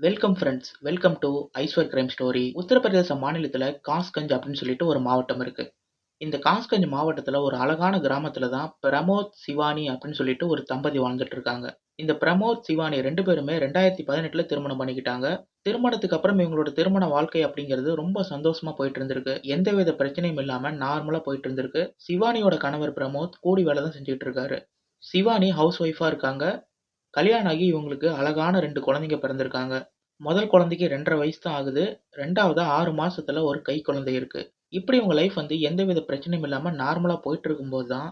Welcome friends welcome to Ishwar crime story Uttar Pradesh மாநிலத்தில் காஸ்கஞ்ச் அப்படின்னு சொல்லிட்டு ஒரு மாவட்டம் இருக்குது இந்த காஸ்கஞ்ச் மாவட்டத்தில் ஒரு அழகான கிராமத்தில் தான் பிரமோத் சிவானி அப்படின்னு சொல்லிட்டு ஒரு தம்பதி வாழ்ந்துட்டு இருக்காங்க. இந்த பிரமோத் சிவானி ரெண்டு பேருமே ரெண்டாயிரத்தி பதினெட்டில் திருமணம் பண்ணிக்கிட்டாங்க. திருமணத்துக்கு அப்புறம் இவங்களோட திருமண வாழ்க்கை அப்படிங்கிறது ரொம்ப சந்தோஷமா போயிட்டு இருந்திருக்கு. எந்தவித பிரச்சனையும் இல்லாமல் நார்மலாக போயிட்டு இருந்திருக்கு. சிவானியோட கணவர் பிரமோத் கூடி வேலை தான் செஞ்சுட்டு இருக்காரு. சிவானி ஹவுஸ் ஒய்ஃபாக இருக்காங்க. கல்யாணம் ஆகி இவங்களுக்கு அழகான ரெண்டு குழந்தைங்க பிறந்திருக்காங்க. முதல் குழந்தைக்கு ரெண்டரை வயசு தான் ஆகுது. ரெண்டாவது ஆறு மாசத்துல ஒரு கை குழந்தை இருக்கு. இப்படி உங்க லைஃப் வந்து எந்தவித பிரச்சனையும் இல்லாம நார்மலா போயிட்டு இருக்கும்போது தான்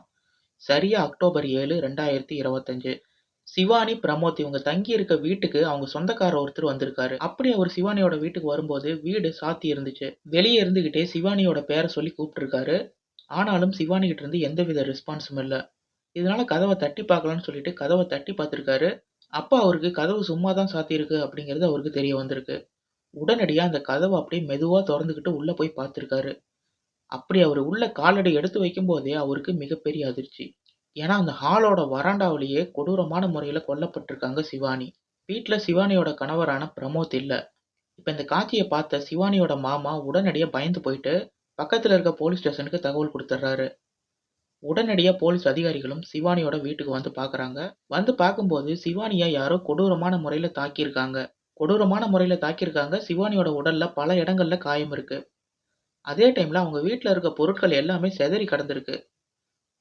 சரியா அக்டோபர் ஏழு ரெண்டாயிரத்தி இருபத்தஞ்சு. சிவானி பிரமோத் இவங்க தங்கி இருக்க வீட்டுக்கு அவங்க சொந்தக்காரர் ஒருத்தர் வந்திருக்காரு. அப்படி அவர் சிவானியோட வீட்டுக்கு வரும்போது வீடு சாத்தி இருந்துச்சு. வெளியே இருந்துகிட்டே சிவானியோட பேரை சொல்லி கூப்பிட்டுருக்காரு. ஆனாலும் சிவானி கிட்ட இருந்து எந்தவித ரெஸ்பான்ஸும் இல்லை. இதனால கதவை தட்டி பார்க்கலாம்னு சொல்லிட்டு கதவை தட்டி பார்த்துருக்காரு. அப்போ அவருக்கு கதவு சும்மா தான் சாத்தியிருக்கு அப்படிங்கிறது அவருக்கு தெரிய வந்திருக்கு. உடனடியாக அந்த கதவை அப்படியே மெதுவாக திறந்துக்கிட்டு உள்ளே போய் பார்த்துருக்காரு. அப்படி அவர் உள்ள காலடி எடுத்து வைக்கும்போதே அவருக்கு மிகப்பெரிய அதிர்ச்சி. ஏன்னா அந்த ஹாலோட வராண்டாவிலேயே கொடூரமான முறையில் கொல்லப்பட்டிருக்காங்க சிவானி. வீட்டில் சிவானியோட கணவரான பிரமோத் இல்லை. இப்போ இந்த காட்சியை பார்த்த சிவானியோட மாமா உடனடியாக பயந்து போயிட்டு பக்கத்தில் இருக்க போலீஸ் ஸ்டேஷனுக்கு தகவல் கொடுத்துட்றாரு உடனடியாக போலீஸ் அதிகாரிகளும் சிவானியோட வீட்டுக்கு வந்து பார்க்குறாங்க வந்து பார்க்கும்போது சிவானியை யாரோ கொடூரமான முறையில் தாக்கியிருக்காங்க. கொடூரமான முறையில் தாக்கியிருக்காங்க. சிவானியோட உடலில் பல இடங்களில் காயம் இருக்கு. அதே டைமில் அவங்க வீட்டில் இருக்க பொருட்கள் எல்லாமே செதறி கடந்திருக்கு.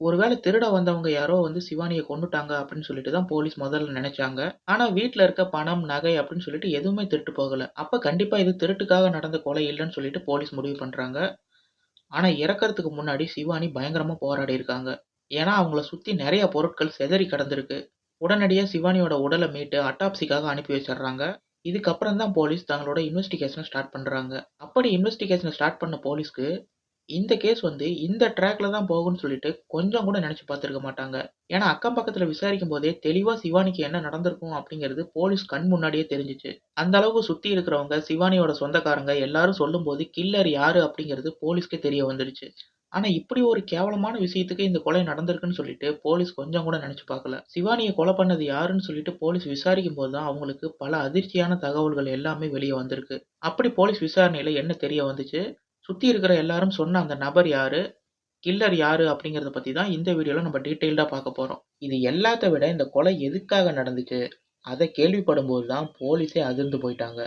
ஒருவேளை திருட வந்தவங்க யாரோ வந்து சிவானியை கொண்டுட்டாங்க அப்படின்னு சொல்லிட்டு தான் போலீஸ் முதல்ல நினைச்சாங்க. ஆனா வீட்டில் இருக்க பணம் நகை அப்படின்னு சொல்லிட்டு எதுவுமே திருட்டு போகல. அப்ப கண்டிப்பா இது திருட்டுக்காக நடந்த கொலை இல்லைன்னு சொல்லிட்டு போலீஸ் முடிவு பண்றாங்க. ஆனால் இறக்கறதுக்கு முன்னாடி சிவானி பயங்கரமாக போராடி இருக்காங்க ஏன்னா அவங்கள சுற்றி நிறைய பொருட்கள் செதறி கிடந்திருக்கு. உடனடியாக சிவானியோட உடலை மீட்டு அட்டாப்சிக்காக அனுப்பி வச்சிடுறாங்க. இதுக்கப்புறம் தான் போலீஸ் தங்களோட இன்வெஸ்டிகேஷனை ஸ்டார்ட் பண்ணுறாங்க அப்படி இன்வெஸ்டிகேஷனை ஸ்டார்ட் பண்ண போலீஸ்க்கு இந்த கேஸ் வந்து இந்த ட்ராக்ல தான் போகும்னு சொல்லிட்டு கொஞ்சம் கூட நினைச்சு பார்த்துருக்க மாட்டாங்க. ஏன்னா அக்கம் பக்கத்துல விசாரிக்கும் போதே தெளிவா சிவானிக்கு என்ன நடந்திருக்கும் அப்படிங்கிறது போலீஸ் கண் முன்னாடியே தெரிஞ்சிச்சு. அந்த அளவுக்கு சுத்தி இருக்கிறவங்க சிவானியோட சொந்தக்காரங்க எல்லாரும் சொல்லும்போது கில்லர் யாரு அப்படிங்கிறது போலீஸ்க்கே தெரிய வந்துருச்சு ஆனா இப்படி ஒரு கேவலமான விஷயத்துக்கு இந்த கொலை நடந்திருக்குன்னு சொல்லிட்டு போலீஸ் கொஞ்சம் கூட நினைச்சு பார்க்கல. சிவானியை கொலை பண்ணது யாருன்னு சொல்லிட்டு போலீஸ் விசாரிக்கும் போது தான் அவங்களுக்கு பல அதிர்ச்சியான தகவல்கள் எல்லாமே வெளியே வந்திருக்கு. அப்படி போலீஸ் விசாரணையில என்ன தெரிய வந்துச்சு? சுற்றி இருக்கிற எல்லாரும் சொன்ன அந்த நபர் யாரு? கில்லர் யாரு? அப்படிங்கிறத பற்றி தான் இந்த வீடியோவில் நம்ம டீட்டெயில்டாக பார்க்க போகிறோம் இது எல்லாத்த விட இந்த கொலை எதுக்காக நடந்துச்சு? அதை கேள்விப்படும் போது தான் போலீஸே அதிர்ந்து போயிட்டாங்க.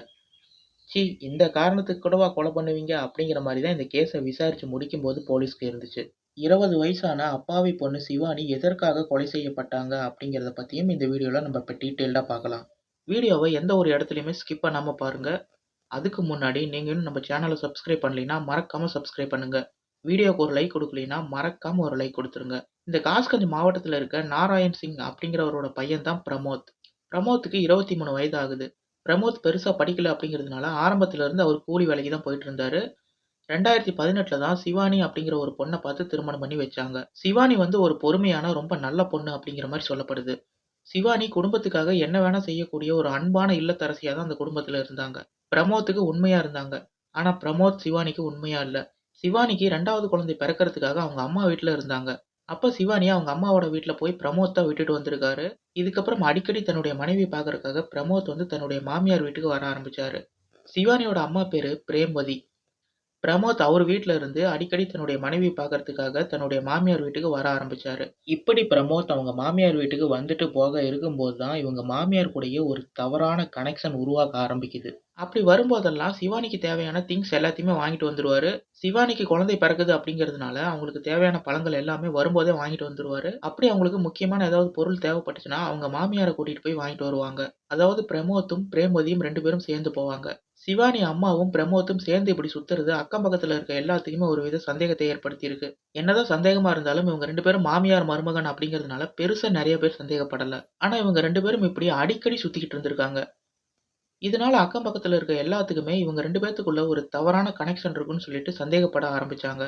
சி இந்த காரணத்துக்கு கூடவா கொலை பண்ணுவீங்க? அப்படிங்கிற மாதிரி தான் இந்த கேஸை விசாரித்து முடிக்கும் போது போலீஸ்க்கு இருந்துச்சு. இருபது வயசான அப்பாவி பொண்ணு சிவானி எதற்காக கொலை செய்யப்பட்டாங்க? அப்படிங்கிறத பற்றியும் இந்த வீடியோவில் நம்ம இப்போ டீட்டெயில்டாக பார்க்கலாம். வீடியோவை எந்த ஒரு இடத்துலையுமே ஸ்கிப் பண்ணாமல் பாருங்கள் அதுக்கு முன்னாடி நீங்கள் இன்னும் நம்ம சேனலை சப்ஸ்கிரைப் பண்ணலைன்னா மறக்காமல் சப்ஸ்கிரைப் பண்ணுங்கள் வீடியோக்கு ஒரு லைக் கொடுக்கலைன்னா மறக்காமல் ஒரு லைக் கொடுத்துருங்க. இந்த காஸ்கஞ்ச் மாவட்டத்தில் இருக்க நாராயண் சிங் அப்படிங்கிறவரோட பையன் தான் பிரமோத். பிரமோத்துக்கு இருபத்தி மூணு வயது ஆகுது. பிரமோத் பெருசாக படிக்கல அப்படிங்கிறதுனால ஆரம்பத்திலேருந்து அவர் கூலி வேலைக்கு தான் போயிட்டு இருந்தாரு. ரெண்டாயிரத்தி பதினெட்டில் தான் சிவானி அப்படிங்கிற ஒரு பொண்ணை பார்த்து திருமணம் பண்ணி வச்சாங்க. சிவானி வந்து ஒரு பொறுமையான ரொம்ப நல்ல பொண்ணு அப்படிங்கிற மாதிரி சொல்லப்படுது. சிவானி குடும்பத்துக்காக என்ன வேணால் செய்யக்கூடிய ஒரு அன்பான இல்லத்தரசியாக தான் அந்த குடும்பத்தில் இருந்தாங்க. பிரமோத்துக்கு உண்மையா இருந்தாங்க. ஆனா பிரமோத் சிவானிக்கு உண்மையா இல்ல. சிவானிக்கு ரெண்டாவது குழந்தை பிறக்கிறதுக்காக அவங்க அம்மா வீட்டுல இருந்தாங்க. அப்ப சிவானி அவங்க அம்மாவோட வீட்டுல போய் பிரமோத்தை விட்டுட்டு வந்திருக்காரு. இதுக்கப்புறம் அடிக்கடி தன்னுடைய மனைவி பாக்குறதுக்காக பிரமோத் வந்து தன்னுடைய மாமியார் வீட்டுக்கு வர ஆரம்பிச்சாரு. சிவானியோட அம்மா பேரு பிரேம்வதி பிரமோத் அவர் வீட்டில் இருந்து அடிக்கடி தன்னுடைய மனைவி பார்க்கறதுக்காக தன்னுடைய மாமியார் வீட்டுக்கு வர ஆரம்பிச்சாரு. இப்படி பிரமோத் அவங்க மாமியார் வீட்டுக்கு வந்துட்டு போக இருக்கும்போது தான் இவங்க மாமியார் கூடயே ஒரு தவறான கனெக்ஷன் உருவாக்க ஆரம்பிக்குது. அப்படி வரும்போதெல்லாம் சிவானிக்கு தேவையான திங்ஸ் எல்லாத்தையுமே வாங்கிட்டு வந்துருவாரு. சிவானிக்கு குழந்தை பிறக்குது அப்படிங்கிறதுனால அவங்களுக்கு தேவையான பழங்கள் எல்லாமே வரும்போதே வாங்கிட்டு வந்துருவாரு. அப்படி அவங்களுக்கு முக்கியமான ஏதாவது பொருள் தேவைப்பட்டுச்சுன்னா அவங்க மாமியாரை கூட்டிட்டு போய் வாங்கிட்டு வருவாங்க. அதாவது பிரமோத்தும் பிரேமதியும் ரெண்டு பேரும் சேர்ந்து போவாங்க. சிவானி அம்மாவும் பிரமோத்தும் சேர்ந்து இப்படி சுத்துறது அக்கம் பக்கத்துல இருக்க எல்லாத்துக்குமே ஒரு வித சந்தேகத்தை ஏற்படுத்தியிருக்கு. என்னதான் சந்தேகமா இருந்தாலும் இவங்க ரெண்டு பேரும் மாமியார் மருமகன் அப்படிங்கிறதுனால பெருசா நிறைய பேர் சந்தேகப்படல. ஆனா இவங்க ரெண்டு பேரும் இப்படி அடிக்கடி சுத்திக்கிட்டு இருந்திருக்காங்க. இதனால அக்கம் பக்கத்துல இருக்க எல்லாத்துக்குமே இவங்க ரெண்டு பேர்த்துக்குள்ள ஒரு தவறான கனெக்ஷன் இருக்குன்னு சொல்லிட்டு சந்தேகப்பட ஆரம்பிச்சாங்க.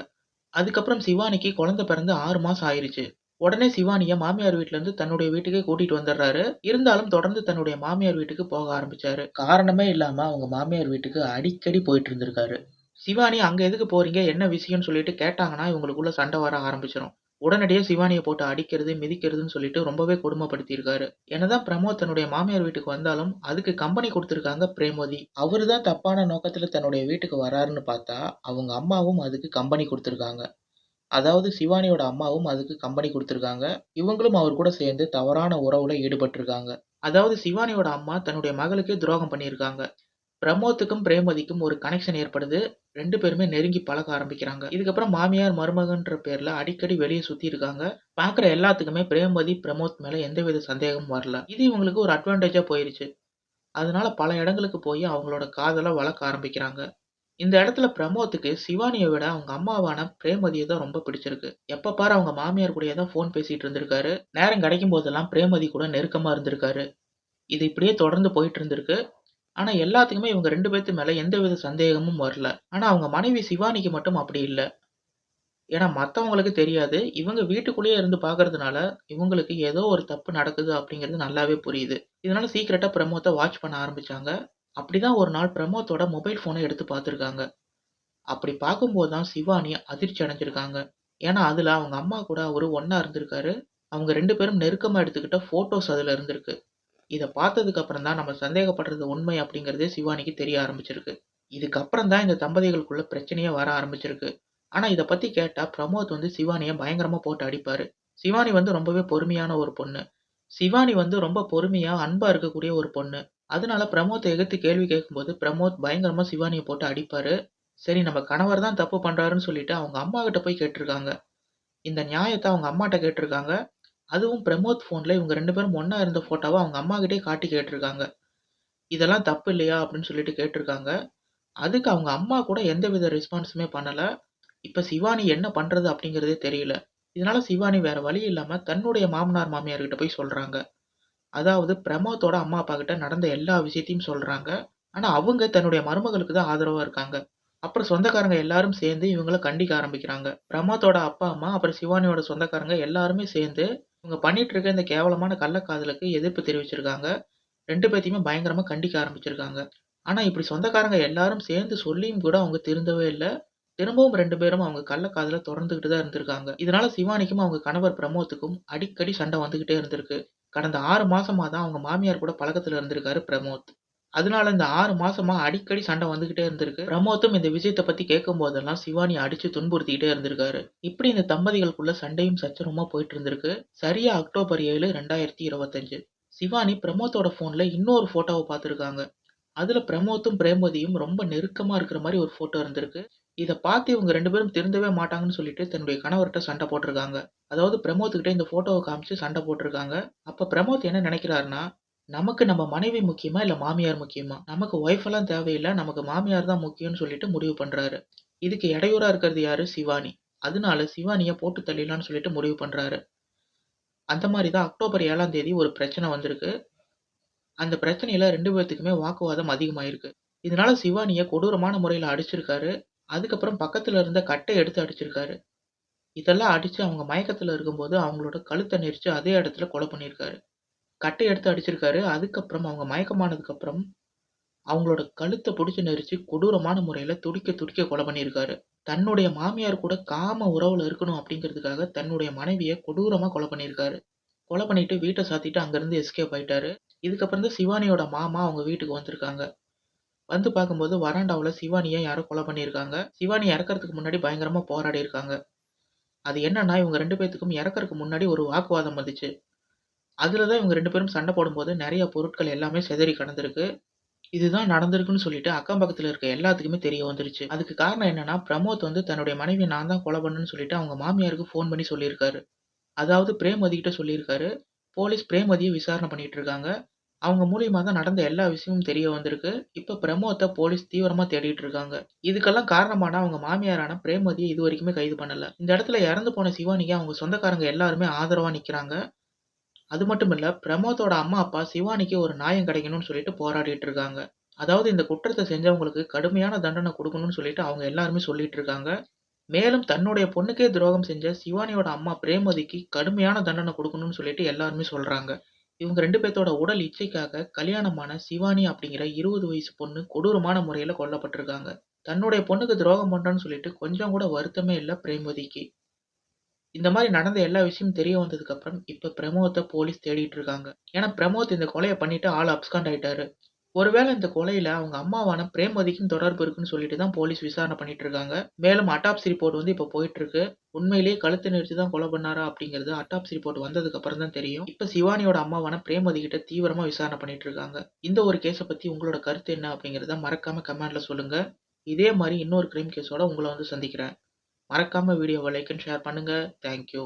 அதுக்கப்புறம் சிவானிக்கு குழந்தை பிறந்து ஆறு மாசம் ஆயிருச்சு. உடனே சிவானிய மாமியார் வீட்ல இருந்து தன்னுடைய வீட்டுக்கே கூட்டிட்டு வந்துடுறாரு. இருந்தாலும் தொடர்ந்து தன்னுடைய மாமியார் வீட்டுக்கு போக ஆரம்பிச்சாரு. காரணமே இல்லாம அவங்க மாமியார் வீட்டுக்கு அடிக்கடி போயிட்டு இருந்திருக்காரு. சிவானி அங்க எதுக்கு போறீங்க? என்ன விஷயம்னு சொல்லிட்டு கேட்டாங்கன்னா இவங்களுக்குள்ள சண்டை வர ஆரம்பிச்சிடும் உடனடியாக சிவானியை போட்டு அடிக்கிறது, மிதிக்கிறதுன்னு சொல்லிட்டு ரொம்பவே கொடுமைப்படுத்தியிருக்காரு. என்னதான் பிரமோத் தன்னுடைய மாமியார் வீட்டுக்கு வந்தாலும், அதுக்கு கம்பெனி கொடுத்துருக்காங்க பிரேமோதி அவரு தான் தப்பான நோக்கத்தில் தன்னுடைய வீட்டுக்கு வராருன்னு பார்த்தா, அவங்க அம்மாவும் அதுக்கு கம்பெனி கொடுத்துருக்காங்க அதாவது சிவானியோட அம்மாவும் அதுக்கு கம்பெனி கொடுத்துருக்காங்க இவங்களும் அவர் கூட சேர்ந்து தவறான உறவுல ஈடுபட்டிருக்காங்க. அதாவது சிவானியோட அம்மா தன்னுடைய மகளுக்கே துரோகம் பண்ணியிருக்காங்க. பிரமோத்துக்கும் பிரேமதிக்கும் ஒரு கனெக்ஷன் ஏற்படுது. ரெண்டு பேருமே நெருங்கி பழக ஆரம்பிக்கிறாங்க. இதுக்கப்புறம் மாமியார், மருமகன்ற பேர்ல அடிக்கடி வெளியே சுத்தி இருக்காங்க பார்க்குற எல்லாத்துக்குமே பிரேமதி பிரமோத் மேல எந்தவித சந்தேகமும் வரல. இது இவங்களுக்கு ஒரு அட்வான்டேஜா போயிருச்சு. அதனால பல இடங்களுக்கு போய் அவங்களோட காதலை வளர்க்க ஆரம்பிக்கிறாங்க. இந்த இடத்துல பிரமோத்துக்கு சிவானியை விட அவங்க அம்மாவான பிரேமதியை தான் ரொம்ப பிடிச்சிருக்கு. எப்ப பாரு அவங்க மாமியார் கூடயே தான் ஃபோன் பேசிட்டு இருந்திருக்காரு. நேரம் கிடைக்கும் போதெல்லாம் பிரேமதி கூட நெருக்கமா இருந்திருக்காரு. இது இப்படியே தொடர்ந்து போயிட்டு இருந்திருக்கு. ஆனா எல்லாத்துக்குமே இவங்க ரெண்டு பேர்த்து மேல எந்தவித சந்தேகமும் வரல. ஆனா அவங்க மனைவி சிவானிக்கு மட்டும் அப்படி இல்ல. ஏன்னா மற்றவங்களுக்கு தெரியாது. இவங்க வீட்டுக்குள்ளேயே இருந்து பார்க்கறதுனால, இவங்களுக்கு ஏதோ ஒரு தப்பு நடக்குது அப்படிங்கிறது நல்லாவே புரியுது. இதனால சீக்கிரட்டா பிரமோத்தை வாட்ச் பண்ண ஆரம்பிச்சாங்க. அப்படிதான் ஒரு நாள் பிரமோத்தோட மொபைல் ஃபோனை எடுத்து பார்த்துருக்காங்க அப்படி பார்க்கும்போது தான் சிவானி அதிர்ச்சி அடைஞ்சிருக்காங்க. ஏன்னா அதுல அவங்க அம்மா கூட அவரு ஒன்றா இருந்திருக்காரு. அவங்க ரெண்டு பேரும் நெருக்கமா எடுத்துக்கிட்ட ஃபோட்டோஸ் அதுல இருந்திருக்கு. இதை பார்த்ததுக்கு அப்புறம் தான் நம்ம சந்தேகப்படுறது உண்மை அப்படிங்கிறதே சிவானிக்கு தெரிய ஆரம்பிச்சிருக்கு. இதுக்கப்புறம் தான் இந்த தம்பதிகளுக்குள்ள பிரச்சனையே வர ஆரம்பிச்சிருக்கு. ஆனா இதை பத்தி கேட்டா பிரமோத் வந்து சிவானிய பயங்கரமா போட்டு அடிப்பாரு. சிவானி வந்து ரொம்பவே பொறுமையான ஒரு பொண்ணு. சிவானி வந்து ரொம்ப பொறுமையா, அன்பா இருக்கக்கூடிய ஒரு பொண்ணு. அதனால பிரமோத்தை எதிர்த்து கேள்வி கேட்கும்போது பிரமோத் பயங்கரமா சிவானியை போட்டு அடிப்பாரு. சரி நம்ம கணவர் தான் தப்பு பண்றாருன்னு சொல்லிட்டு அவங்க அம்மா கிட்ட போய் கேட்டிருக்காங்க. இந்த நியாயத்தை அவங்க அம்மாட்ட கேட்டிருக்காங்க. அதுவும் பிரமோத் ஃபோன்ல இவங்க 2 பேரும் ஒண்ணா இருந்த ஃபோட்டோவ அவங்க அம்மாகிட்டயே காட்டி கேட்டிருக்காங்க. இதெல்லாம் தப்பு இல்லையா? அப்படின்னு சொல்லிட்டு கேட்டிருக்காங்க. அதுக்கு அவங்க அம்மா கூட எந்தவித ரெஸ்பான்ஸுமே பண்ணல. இப்ப சிவானி என்ன பண்றது அப்படிங்கிறதே தெரியல. இதனால சிவானி வேற வழி இல்லாம தன்னுடைய மாமனார், மாமியார்கிட்ட போய் சொல்றாங்க. அதாவது பிரமோத்தோட அம்மா, அப்பா கிட்ட நடந்த எல்லா விஷயத்தையும் சொல்றாங்க. ஆனா அவங்க தன்னுடைய மருமகளுக்கு தான் ஆதரவா இருக்காங்க. அப்புறம் சொந்தக்காரங்க எல்லாரும் சேர்ந்து இவங்கள கண்டிக்க ஆரம்பிக்கிறாங்க. பிரமோத்தோட அப்பா, அம்மா அப்புறம் சிவானியோட சொந்தக்காரங்க எல்லாருமே சேர்ந்து இவங்க பண்ணிட்டு இருக்க இந்த கேவலமான கள்ளக்காதலுக்கு எதிர்ப்பு தெரிவிச்சிருக்காங்க. ரெண்டு பேர்த்தையுமே பயங்கரமா கண்டிக்க ஆரம்பிச்சிருக்காங்க. ஆனா இப்படி சொந்தக்காரங்க எல்லாரும் சேர்ந்து சொல்லியும் கூட அவங்க திருந்தவே இல்லை திரும்பவும் ரெண்டு பேரும் அவங்க கள்ளக்காதல தொடர்ந்துகிட்டு தான் இருந்திருக்காங்க. இதனால சிவானிக்கும் அவங்க கணவர் பிரமோத்துக்கும் அடிக்கடி சண்டை வந்துகிட்டே இருந்திருக்கு. கடந்த ஆறு மாசமா தான் அவங்க மாமியார் கூட பழக்கத்துல இருந்திருக்காரு பிரமோத். அதனால இந்த ஆறு மாசமா அடிக்கடி சண்டை வந்துகிட்டே இருந்திருக்கு. பிரமோத்தும் இந்த விஷயத்தை பத்தி கேட்கும்போதெல்லாம் சிவானி அடிச்சு துன்புறுத்திக்கிட்டே இருந்திருக்காரு. இப்படி இந்த தம்பதிகளுக்குள்ள சண்டையும் சச்சரமா போயிட்டு இருந்திருக்கு. சரியா அக்டோபர் 7, 2025 சிவானி பிரமோத்தோட போன்ல இன்னொரு போட்டோவை பார்த்துருக்காங்க அதுல பிரமோத்தும், பிரேமதியும் ரொம்ப நெருக்கமா இருக்கிற மாதிரி ஒரு ஃபோட்டோ இருந்திருக்கு. இதை பார்த்து இவங்க ரெண்டு பேரும் திருந்தவே மாட்டாங்கன்னு சொல்லிட்டு தன்னுடைய கணவர்கிட்ட சண்டை போட்டிருக்காங்க. அதாவது பிரமோத்துக்கிட்ட இந்த போட்டோவை காமிச்சு சண்டை போட்டிருக்காங்க. அப்ப பிரமோத் என்ன நினைக்கிறாருன்னா, நமக்கு நம்ம மனைவி முக்கியமா? இல்ல மாமியார் முக்கியமா? நமக்கு ஒய்ஃப் எல்லாம் தேவையில்ல. நமக்கு மாமியார் தான் முக்கியம்னு சொல்லிட்டு முடிவு பண்றாரு. இதுக்கு இடையூறா இருக்கிறது யாரு? சிவானி. அதனால சிவானிய போட்டு தள்ளிடலாம்னு சொல்லிட்டு முடிவு பண்றாரு. அந்த மாதிரி தான் அக்டோபர் ஏழாம் தேதி ஒரு பிரச்சனை வந்திருக்கு. அந்த பிரச்சனையில ரெண்டு பேர்த்துக்குமே வாக்குவாதம் அதிகமாயிருக்கு. இதனால சிவானிய கொடூரமான முறையில அடிச்சிருக்காரு. அதுக்கப்புறம் பக்கத்துல இருந்த கட்டை எடுத்து அடிச்சிருக்காரு. இதெல்லாம் அடிச்சு அவங்க மயக்கத்துல இருக்கும்போது அவங்களோட கழுத்தை நெரிச்சு அதே இடத்துல கொலை பண்ணியிருக்காரு. கட்டை எடுத்து அடிச்சிருக்காரு. அதுக்கப்புறம் அவங்க மயக்கமானதுக்கப்புறம் அவங்களோட கழுத்தை பிடிச்சி நெரிச்சு கொடூரமான முறையில் துடிக்க துடிக்க கொலை பண்ணியிருக்காரு. தன்னுடைய மாமியார் கூட காம உறவுல இருக்கணும் அப்படிங்கிறதுக்காக தன்னுடைய மனைவியை கொடூரமாக கொலை பண்ணியிருக்காரு. கொலை பண்ணிட்டு வீட்டை சாத்திட்டு அங்கேருந்து எஸ்கேப் ஆயிட்டாரு. இதுக்கப்புறம் தான் சிவானியோட மாமா அவங்க வீட்டுக்கு வந்திருக்காங்க. வந்து பார்க்கும்போது வராண்டாவில் சிவானியை யாரோ கொலை பண்ணியிருக்காங்க. சிவானி இறக்கறதுக்கு முன்னாடி பயங்கரமாக போராடி இருக்காங்க. அது என்னன்னா இவங்க ரெண்டு பேத்துக்கும் இறக்கறதுக்கு முன்னாடி ஒரு வாக்குவாதம் வந்துச்சு. அதில் தான் இவங்க ரெண்டு பேரும் சண்டை போடும்போது நிறைய பொருட்கள் எல்லாமே சிதறி கிடந்திருக்கு. இதுதான் நடந்திருக்குன்னு சொல்லிட்டு அக்கம் பக்கத்தில் இருக்க எல்லாத்துக்குமே தெரிய வந்துருச்சு. அதுக்கு காரணம் என்னன்னா, பிரமோத் வந்து தன்னுடைய மனைவியை நான் தான் கொலை பண்ணுன்னு சொல்லிட்டு அவங்க மாமியாருக்கு ஃபோன் பண்ணி சொல்லியிருக்காரு. அதாவது பிரேமதி கிட்ட சொல்லியிருக்காரு. போலீஸ் பிரேமதியை விசாரணை பண்ணிட்டு இருக்காங்க. அவங்க மூலியமாக தான் நடந்த எல்லா விஷயமும் தெரிய வந்திருக்கு. இப்போ பிரமோத்தை போலீஸ் தீவிரமாக தேடிட்டு இருக்காங்க. இதுக்கெல்லாம் காரணமான அவங்க மாமியாரான பிரேமதியை இது வரைக்குமே கைது பண்ணல. இந்த இடத்துல இறந்து போன சிவானிக்கு அவங்க சொந்தக்காரங்க எல்லாருமே ஆதரவாக நிற்கிறாங்க அது மட்டும் இல்ல, பிரமோதோட அம்மா, அப்பா சிவானிக்கு ஒரு நியாயம் கிடைக்கணும்னு சொல்லிட்டு போராடிட்டு இருக்காங்க. அதாவது இந்த குற்றத்த செஞ்சவங்களுக்கு கடுமையான தண்டனை கொடுக்கணும்னு சொல்லிட்டு அவங்க எல்லாருமே சொல்லிட்டு இருக்காங்க. மேலும் தன்னுடைய பொண்ணுக்கே துரோகம் செஞ்ச சிவானியோட அம்மா பிரேமதிக்கு கடுமையான தண்டனை கொடுக்கணும்னு சொல்லிட்டு எல்லாருமே சொல்றாங்க. இவங்க 2 பேத்தோட உடல் இச்சைக்காக கல்யாணமான சிவானி அப்படிங்கிற 20 வயசு பொண்ணு கொடூரமான முறையில கொல்லப்பட்டிருக்காங்க. தன்னுடைய பொண்ணுக்கு துரோகம் பண்றேன்னு சொல்லிட்டு கொஞ்சம் கூட வருத்தமே இல்ல பிரேமதிக்கு இந்த மாதிரி நடந்த எல்லா விஷயமும் தெரிய வந்ததுக்கப்புறம், இப்ப பிரமோத்தை போலீஸ் தேடிட்டு இருக்காங்க. ஏன்னா பிரமோத் இந்த கொலையை பண்ணிட்டு ஆள் அப்ஸ்காண்ட் ஆயிட்டாரு. ஒருவேளை இந்த கொலையில அவங்க அம்மாவான பிரேமதிக்கும் தொடர்பு இருக்குன்னு சொல்லிட்டு தான் போலீஸ் விசாரணை பண்ணிட்டு இருக்காங்க. மேலும் அட்டாப்சி ரிப்போர்ட் வந்து இப்ப போயிட்டு இருக்கு. உண்மையிலேயே கழுத்து நெரிச்சு தான் கொலை பண்ணாரா அப்படிங்கிறது அட்டாப்சி ரிப்போர்ட் வந்ததுக்கு அப்புறம் தான் தெரியும். இப்ப சிவானியோட அம்மாவான பிரேமதி கிட்ட தீவிரமா விசாரணை பண்ணிட்டு இருக்காங்க. இந்த ஒரு கேஸை பத்தி உங்களோட கருத்து என்ன அப்படிங்கிறத மறக்காம கமெண்ட்ல சொல்லுங்க. இதே மாதிரி இன்னொரு கிரைம் கேஸோட உங்களை வந்து சந்திக்கிறேன். மறக்காம வீடியோவை லைக் அண்ட் ஷேர் பண்ணுங்க. Thank you.